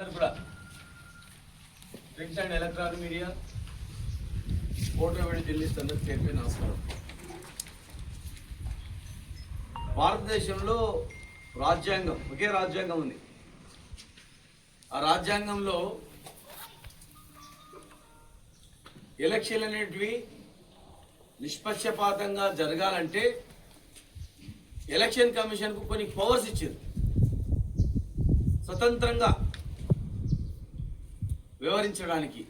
అందరు కూడా. Print and electronic media photo video journalist చెప్పి నమస్కారం భారతదేశంలో రాజ్యాంగం ఒకే రాజ్యాంగం ఉంది. ఆ రాజ్యాంగంలో ఎలక్షన్లు అనేటివి నిష్పక్షపాతంగా జరగాలంటే ఎలక్షన్ కమిషన్కు కొన్ని పవర్స్ ఇచ్చారు. స్వతంత్రంగా వివరించడానికి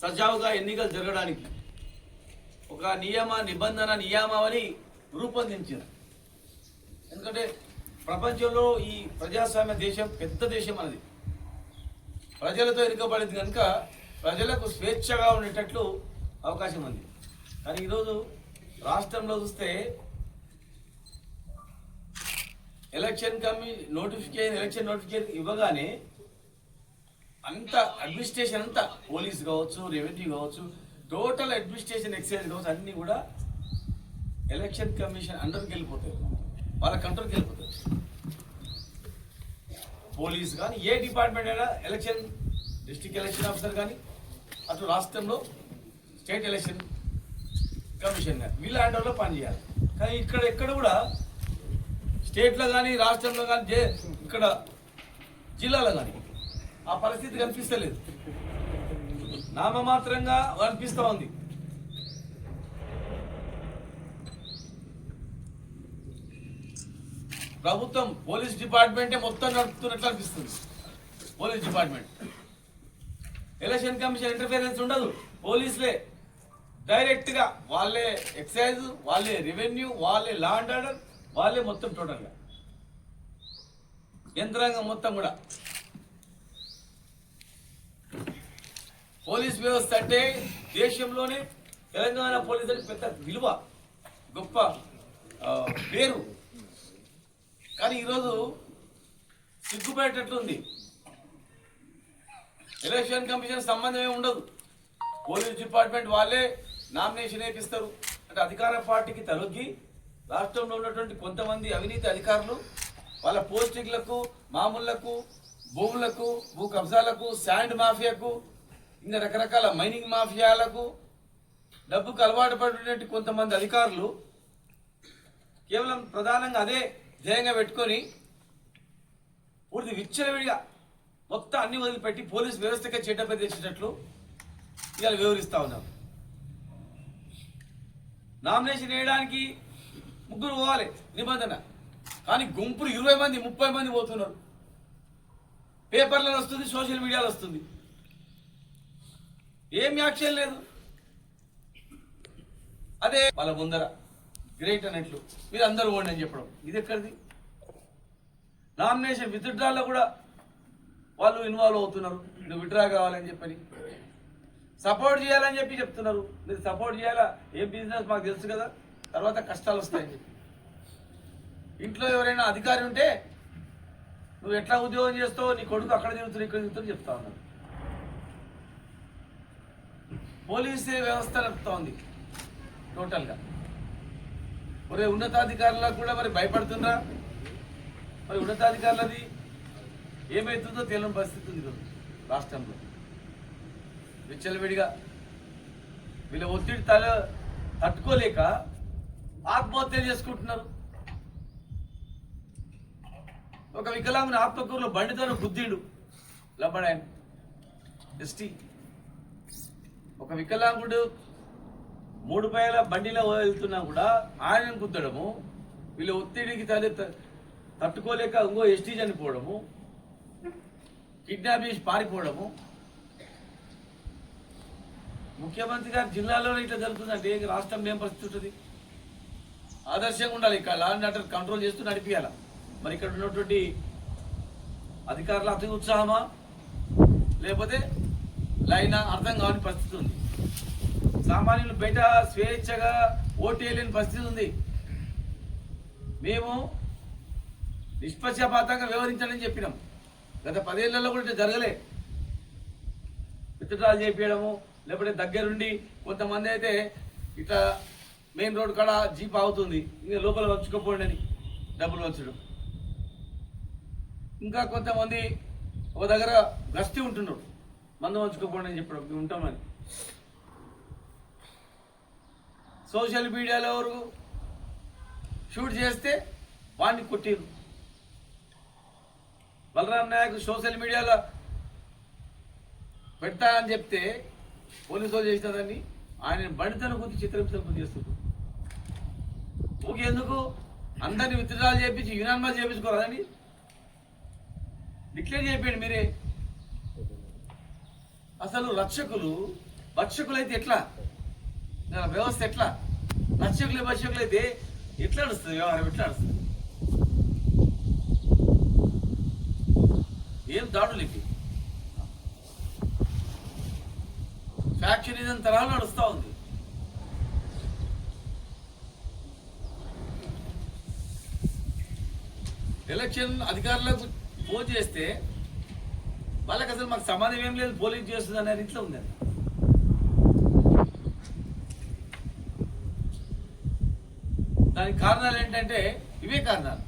సజావుగా ఎన్నికలు జరగడానికి ఒక నియమ నిబంధన నియామావళి రూపొందించింది ఎందుకంటే ప్రపంచంలో ఈ ప్రజాస్వామ్య దేశం పెద్ద దేశం అనేది ప్రజలతో ఎన్నుకబడింది కనుక ప్రజలకు స్వేచ్ఛగా ఉండేటట్లు అవకాశం ఉంది. కానీ ఈరోజు రాష్ట్రంలో చూస్తే ఎలక్షన్ కమి నోటిఫికేషన్ ఎలక్షన్ నోటిఫికేషన్ ఇవ్వగానే అంత అడ్మినిస్ట్రేషన్ అంతా పోలీస్ కావచ్చు రెవెన్యూ కావచ్చు టోటల్ అడ్మినిస్ట్రేషన్ ఎక్సైజ్ కావచ్చు అన్నీ కూడా ఎలక్షన్ కమిషన్ అండర్కి వెళ్ళిపోతాయి. వాళ్ళ కంట్రోల్కి వెళ్ళిపోతాయి. పోలీస్ కానీ ఏ డిపార్ట్మెంట్ అయినా ఎలక్షన్ డిస్ట్రిక్ట్ ఎలక్షన్ ఆఫీసర్ కానీ అటు రాష్ట్రంలో స్టేట్ ఎలక్షన్ కమిషన్ కానీ వీళ్ళ అండర్లో పనిచేయాలి కానీ ఇక్కడ ఎక్కడ కూడా స్టేట్లో కానీ రాష్ట్రంలో కానీ ఇక్కడ జిల్లాలో కానీ ఆ పరిస్థితి కనిపిస్తలేదు. నామమాత్రంగా కనిపిస్తూ ఉంది. ప్రభుత్వం పోలీస్ డిపార్ట్మెంటే మొత్తం నడుపుతున్నట్లు అనిపిస్తుంది. Police department. Election commission interference ఉండదు. పోలీసులే డైరెక్ట్గా వాళ్ళే ఎక్సైజ్ వాళ్ళే రెవెన్యూ వాళ్ళే లా అండ్ ఆర్డర్ వాళ్ళే మొత్తం టోటల్గా. యంత్రాంగం మొత్తం కూడా. పోలీస్ వ్యవస్థ అంటే దేశంలోనే తెలంగాణ పోలీస్ అంటే పెద్ద విలువ గొప్ప పేరు. కానీ ఈరోజు సిగ్గుపడేటట్లుంది. ఎలక్షన్ కమిషన్ సంబంధం ఏమి ఉండదు. పోలీస్ డిపార్ట్మెంట్ వాళ్ళే నామినేషన్ వేపిస్తారు. అంటే అధికార పార్టీకి తలొగ్గి రాష్ట్రంలో ఉన్నటువంటి కొంతమంది అవినీతి అధికారులు వాళ్ళ పోస్టింగ్లకు మామూళ్ళకు భూములకు భూ కబ్జాలకు శాండ్ మాఫియాకు ఇంకా రకరకాల మైనింగ్ మాఫియాలకు డబ్బుకు అలవాటు పడినటువంటి కొంతమంది అధికారులు కేవలం ప్రధానంగా అదే ధ్యేయంగా పెట్టుకొని పూర్తి విచ్చలవిడిగా మొత్తం అన్ని వదిలిపెట్టి పోలీస్ వ్యవస్థకే చెడ్డపై తెచ్చేటట్లు ఇవాళ వివరిస్తూ ఉన్నాం. నామినేషన్ వేయడానికి ముగ్గురు పోవాలి నిబంధన. కానీ గుంపులు ఇరవై మంది ముప్పై మంది పోతున్నారు. పేపర్లలో వస్తుంది సోషల్ మీడియాలో వస్తుంది. ఏం యాక్షన్ లేదు. అదే వాళ్ళ ముందర గ్రేట్ అన్నట్లు మీరు అందరూ ఓండి అని చెప్పడం. ఇది ఎక్కడిది? నామినేషన్ విత్డ్రాల్లో కూడా వాళ్ళు ఇన్వాల్వ్ అవుతున్నారు. నువ్వు విత్డ్రా కావాలని చెప్పని. సపోర్ట్ చేయాలని చెప్పి చెప్తున్నారు. మీరు సపోర్ట్ చేయాలా? ఏ బిజినెస్ మాకు తెలుసు కదా. తర్వాత కష్టాలు వస్తాయని చెప్పి. ఇంట్లో ఎవరైనా అధికారి ఉంటే నువ్వు ఎట్లా ఉద్యోగం చేస్తావు నీ కొడుకు అక్కడ తిరుగుతాడు ఇక్కడ తిరుగుతాడు చెప్తా ఉన్నారు. పోలీసే వ్యవస్థ నడుపుతోంది టోటల్గా. ఒరే ఉన్నతాధికారులకు కూడా మరి భయపడుతుండ్రా? మరి ఉన్నతాధికారులది ఏమవుతుందో తెలియని పరిస్థితి ఉంది ఈరోజు రాష్ట్రంలో. విచ్చలవిడిగా. వీళ్ళ ఒత్తిడి తల తట్టుకోలేక ఆత్మహత్య చేసుకుంటున్నారు. ఒక వికలాంగుని ఆత్మకూరులో బండితో గుద్దిండు. లబ్బడాయన్ ఎస్టీ. ఒక వికలాంగుడు మూడు పైల బండిలో వెళ్తున్నా కూడా ఆయన గుద్దడము వీళ్ళ ఒత్తిడికి తల్లి తట్టుకోలేక ఇంకో ఎస్టీ చనిపోవడము కిడ్నాప్ చేసి పారిపోవడము. ముఖ్యమంత్రి గారు జిల్లాలోనే ఇట్లా జరుగుతుందంటే రాష్ట్రం ఏం పరిస్థితి ఉంటుంది? ఆదర్శంగా ఉండాలి. ఇక్కడ లా అండ్ ఆర్డర్ కంట్రోల్ చేస్తూ నడిపించాల మరి ఇక్కడ ఉన్నటువంటి అధికారుల అతి ఉత్సాహమా? లేకపోతే లైనా అర్థం కాని పరిస్థితి ఉంది. సామాన్యులు బయట స్వేచ్ఛగా ఓటు వేయలేని పరిస్థితి ఉంది. మేము నిష్పక్షపాతంగా వివరించాలని చెప్పినాం. గత పదేళ్ళలో కూడా ఇట్లా జరగలే. విత్డ్రాలు చేపించడము లేకపోతే దగ్గరుండి కొంతమంది అయితే ఇట్లా మెయిన్ రోడ్ కాడ జీప్ అవుతుంది ఇంకా లోపల వంచుకోపోండి అని డబ్బులు వంచడం ఇంకా కొంతమంది ఒక దగ్గర గస్తీ ఉంటున్నాడు. మందు వంచుకోపోండి అని చెప్పాడు. ఉంటామని సోషల్ మీడియాలో ఎవరు షూట్ చేస్తే వాడిని కొట్టిరు బలరాం నాయక్ సోషల్ మీడియాలో పెడతానని చెప్తే పోలీసులు వాళ్ళు చేసినదని ఆయన బండితనం గురించి చిత్రహింసలు గురించి చేస్తున్నారు ఊకే ఎందుకు? అందరిని విత్డ్రాలు చేయించి యునానిమస్ చేయించుకోరాదండి డిక్లేర్ చేయండి మీరే. అసలు రక్షకులు భక్షకులు అయితే ఎట్లా వ్యవస్థ ఎట్లా? రక్షకులు భక్షకులు అయితే ఎట్లా నడుస్తుంది? వ్యవహారం ఎట్లా నడుస్తుంది? ఏం దాడు ఇవి? ఫ్యాక్షనిజం తరాలు నడుస్తూ ఉంది. ఎలక్షన్ అధికారులకు ఫోన్ చేస్తే వాళ్ళకి అసలు మాకు సమాధానం ఏం లేదు పోలీస్ చేస్తుంది అనే రీతిలో ఉంది దానికి కారణాలు ఏంటంటే ఇవే కారణాలు.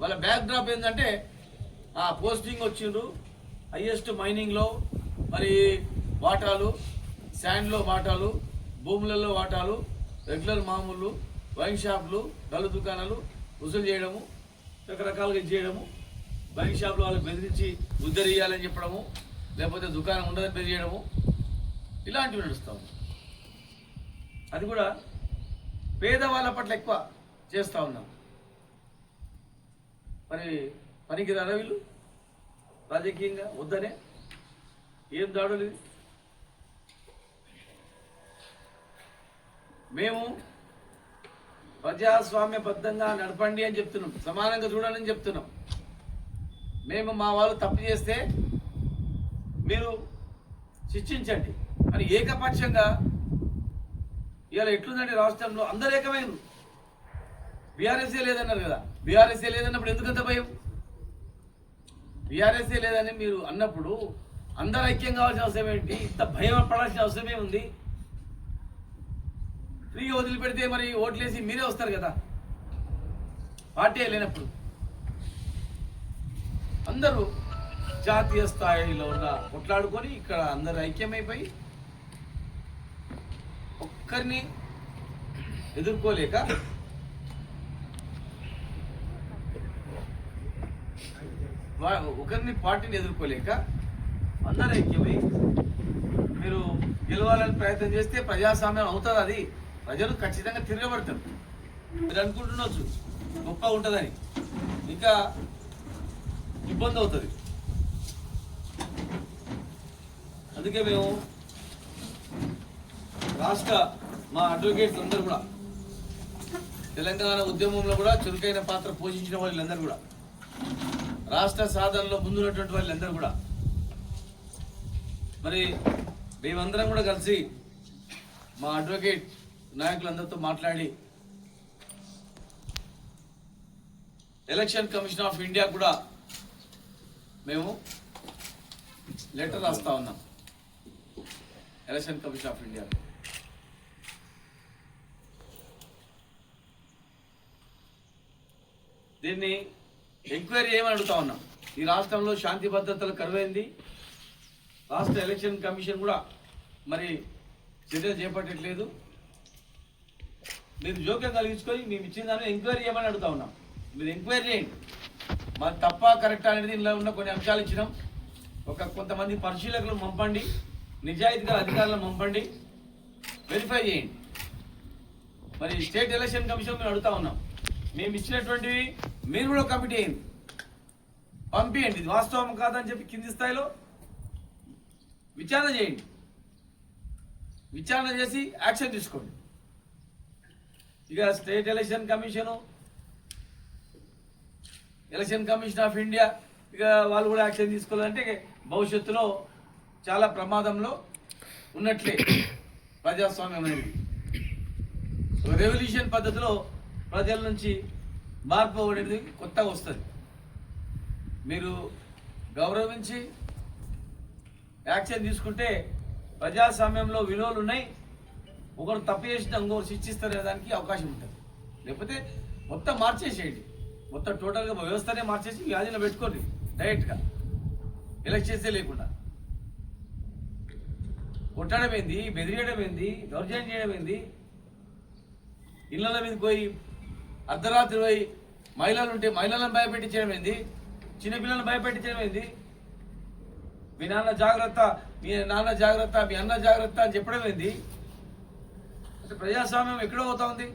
వాళ్ళ బ్యాక్ డ్రాప్ ఏంటంటే ఆ పోస్టింగ్ వచ్చిండ్రు హైయెస్ట్ మైనింగ్లో మరి వాటాలు శాండ్లో వాటాలు భూములలో వాటాలు రెగ్యులర్ మామూలు వైన్ షాపులు డల్లు దుకాణాలు వసూలు చేయడము రకరకాలుగా చేయడము బైక్ షాపులో వాళ్ళకి బెదిరించి ఉద్ధరియాలని చెప్పడము లేకపోతే దుకాణం ఉండదని బెదిరియడము ఇలాంటివి నడుస్తాము అది కూడా పేదవాళ్ళ పట్ల ఎక్కువ చేస్తూ ఉన్నాం. మరి పనికి రవిలు రాజకీయంగా వద్దనే? ఏం దాడులు మేము ప్రజాస్వామ్యబద్ధంగా నడపండి అని చెప్తున్నాం. సమానంగా చూడాలని చెప్తున్నాం. మేము మా వాళ్ళు తప్పు చేస్తే మీరు శిక్షించండి. అని ఏకపక్షంగా ఇవాళ ఎట్లుందండి రాష్ట్రంలో అందరు ఏకమైన బీఆర్ఎస్ఏ లేదన్నారు కదా. బీఆర్ఎస్ఏ లేదన్నప్పుడు ఎందుకంత భయం? బీఆర్ఎస్ఏ లేదని మీరు అన్నప్పుడు అందరు ఐక్యం కావాల్సిన అవసరం ఏంటి? ఇంత భయం పడాల్సిన అవసరమే ఉంది ఫ్రీగా వదిలిపెడితే మరి ఓట్లేసి మీరే వస్తారు కదా. పార్టీ లేనప్పుడు. అందరూ జాతీయ స్థాయిలో ఉన్న కొట్లాడుకొని ఇక్కడ అందరు ఐక్యమైపోయి ఒక్కరిని ఎదుర్కోలేక వా- ఒకరిని పార్టీని ఎదుర్కోలేక అందరు ఐక్యమై మీరు గెలవాలని ప్రయత్నం చేస్తే ప్రజాస్వామ్యం అవుతుంది అది? ప్రజలు ఖచ్చితంగా తిరగబడతారు. మీరు అనుకుంటుండొచ్చు గొప్ప ఉంటుందని. ఇంకా ఇబ్బంది అవుతుంది. అందుకే మేము రాష్ట్ర మా అడ్వకేట్స్ అందరూ కూడా తెలంగాణ ఉద్యమంలో కూడా చురుకైన పాత్ర పోషించిన వాళ్ళందరూ కూడా రాష్ట్ర సాధనలో ముందున్నటువంటి వాళ్ళందరూ కూడా మరి మేమందరం కూడా కలిసి మా అడ్వకేట్ నాయకులందరితో మాట్లాడి ఎలక్షన్ కమిషన్ ఆఫ్ ఇండియా కూడా మేము లెటర్ రాస్తా ఉన్నాం. ఎలక్షన్ కమిషన్ ఆఫ్ ఇండియా దీన్ని ఎంక్వైరీ చేయమని అడుగుతా ఉన్నాం. ఈ రాష్ట్రంలో శాంతి భద్రతలు కరువైంది. రాష్ట్ర ఎలక్షన్ కమిషన్ కూడా మరి చర్యలు చేపట్టట్లేదు. మీరు జోక్యం కలిగించుకొని మేము ఇచ్చిన దాన్ని ఎంక్వైరీ చేయమని అడుగుతా ఉన్నాం. మీరు ఎంక్వైరీ చేయండి. మరి తప్ప కరెక్ట్ అనేది ఇందులో ఉన్న కొన్ని అంశాలు ఇచ్చినాం. ఒక కొంతమంది పరిశీలకులు పంపండి. నిజాయితీగా అధికారులను పంపండి. వెరిఫై చేయండి. మరి స్టేట్ ఎలక్షన్ కమిషన్ మేము అడుగుతా ఉన్నాం. మేము ఇచ్చినటువంటివి మీరు కూడా కమిటీ అయింది పంపించండి ఇది వాస్తవం కాదని చెప్పి కింది స్థాయిలో విచారణ చేయండి. విచారణ చేసి యాక్షన్ తీసుకోండి. ఇక state election commission election commission of India ఇక వాళ్ళు కూడా యాక్షన్ తీసుకోవాలంటే భవిష్యత్తులో చాలా ప్రమాదంలో ఉన్నట్లే ప్రజాస్వామ్యం అనేది. రెవల్యూషన్ పద్ధతిలో ప్రజల నుంచి మార్పు అనేది కొత్తగా వస్తుంది. మీరు గౌరవించి యాక్షన్ తీసుకుంటే ప్రజాస్వామ్యంలో విలువలు ఉన్నాయి. ఒకరు తప్పు చేసిన ఇంకొకరు శిక్షిస్తారనే దానికి అవకాశం ఉంటుంది. లేకపోతే మొత్తం మార్చేసేయండి. మొత్తం టోటల్గా వ్యవస్థనే మార్చేసి వ్యాధిలో పెట్టుకోండి డైరెక్ట్గా ఎలక్షన్సే లేకుండా. కొట్టడం ఏంది? బెదిరియడం ఏంది? దౌర్జన్యం చేయడం ఏంది? ఇళ్ళ మీద పోయి అర్ధరాత్రి పోయి మహిళలు ఉంటే మహిళలను భయపెట్టించడం ఏంది? చిన్నపిల్లలను భయపెట్టించడం ఏంది? మీ నాన్న జాగ్రత్త మీ నాన్న జాగ్రత్త మీ అన్న జాగ్రత్త అని చెప్పడం ఏంది? అంటే ప్రజాస్వామ్యం ఎక్కడో అవుతా ఉంది.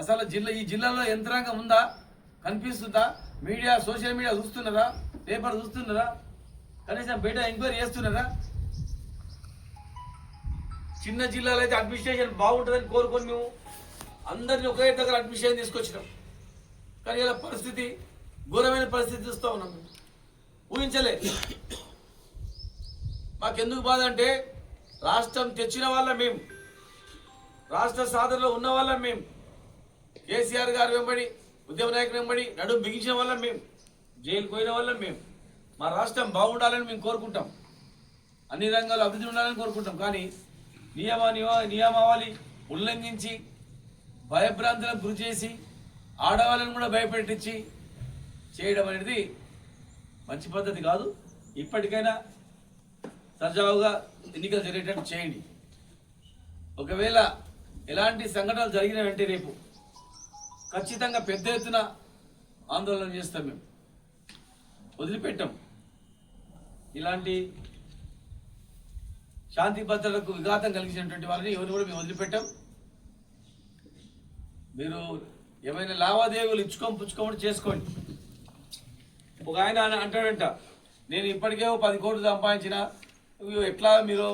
అసలు జిల్లా ఈ జిల్లాలో యంత్రాంగం ఉందా? కనిపిస్తుందా? మీడియా సోషల్ మీడియా చూస్తున్నారా? పేపర్ చూస్తున్నారా? కనీసం బయట ఎంక్వైరీ చేస్తున్నారా? చిన్న జిల్లాలో అయితే అడ్మినిస్ట్రేషన్ బాగుంటుందని కోరుకొని మేము అందరిని ఒకే దగ్గర అడ్మినిస్ట్రేషన్ తీసుకొచ్చినాం. కానీ ఇలా పరిస్థితి ఘోరమైన పరిస్థితి చూస్తూ ఉన్నాం మేము. ఊహించలే. మాకెందుకు బాధ అంటే రాష్ట్రం తెచ్చిన వాళ్ళ మేము. రాష్ట్ర సాధనలో ఉన్న వాళ్ళం మేము. కేసీఆర్ గారు వెంబడి ఉద్యమ నాయకులు వెంబడి నడుము బిగించిన వాళ్ళం మేము జైలు పోయిన వాళ్ళం మేము. మా రాష్ట్రం బాగుండాలని మేము కోరుకుంటాం. అన్ని రంగాల్లో అభివృద్ధి ఉండాలని కోరుకుంటాం. కానీ నియమ- నియమావళి ఉల్లంఘించి భయభ్రాంతులకు గురి చేసి ఆడవాళ్ళని కూడా భయపెట్టించి చేయడం అనేది మంచి పద్ధతి కాదు. ఇప్పటికైనా సజావుగా ఎన్నికలు జరిగేటట్టు చేయండి. ఒకవేళ ఎలాంటి సంఘటనలు జరిగిన వెంటనే రేపు ఖచ్చితంగా పెద్ద ఎత్తున ఆందోళన చేస్తాం మేము. వదిలిపెట్టాం. ఇలాంటి శాంతి భద్రతలకు విఘాతం కలిగించినటువంటి వారిని ఎవరు కూడా మేము వదిలిపెట్టాం. మీరు ఏమైనా లావాదేవీలు ఇచ్చుకోం పుచ్చుకోమని చేసుకోండి. ఒక ఆయన అంటాడంట నేను ఇప్పటికే పది కోట్లు సంపాదించిన ఎట్లా మీరు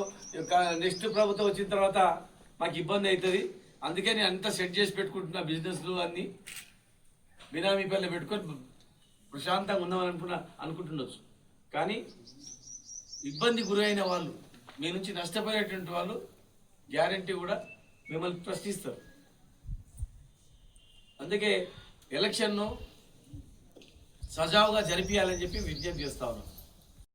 నెక్స్ట్ ప్రభుత్వం వచ్చిన తర్వాత మాకు ఇబ్బంది అవుతుంది అందుకే నేను అంతా సెట్ చేసి పెట్టుకుంటున్నా బిజినెస్లు అన్ని. బినామీ పల్లె పెట్టుకొని ప్రశాంతంగా ఉందామని అనుకున్నా అనుకుంటుండొచ్చు. కానీ ఇబ్బంది గురైన వాళ్ళు మీ నుంచి నష్టపోయేటువంటి వాళ్ళు గ్యారంటీ కూడా మిమ్మల్ని ప్రశ్నిస్తారు. అందుకే ఎలక్షన్ను సజావుగా జరిపించాలని చెప్పి విజ్ఞప్తి చేస్తా ఉన్నాం.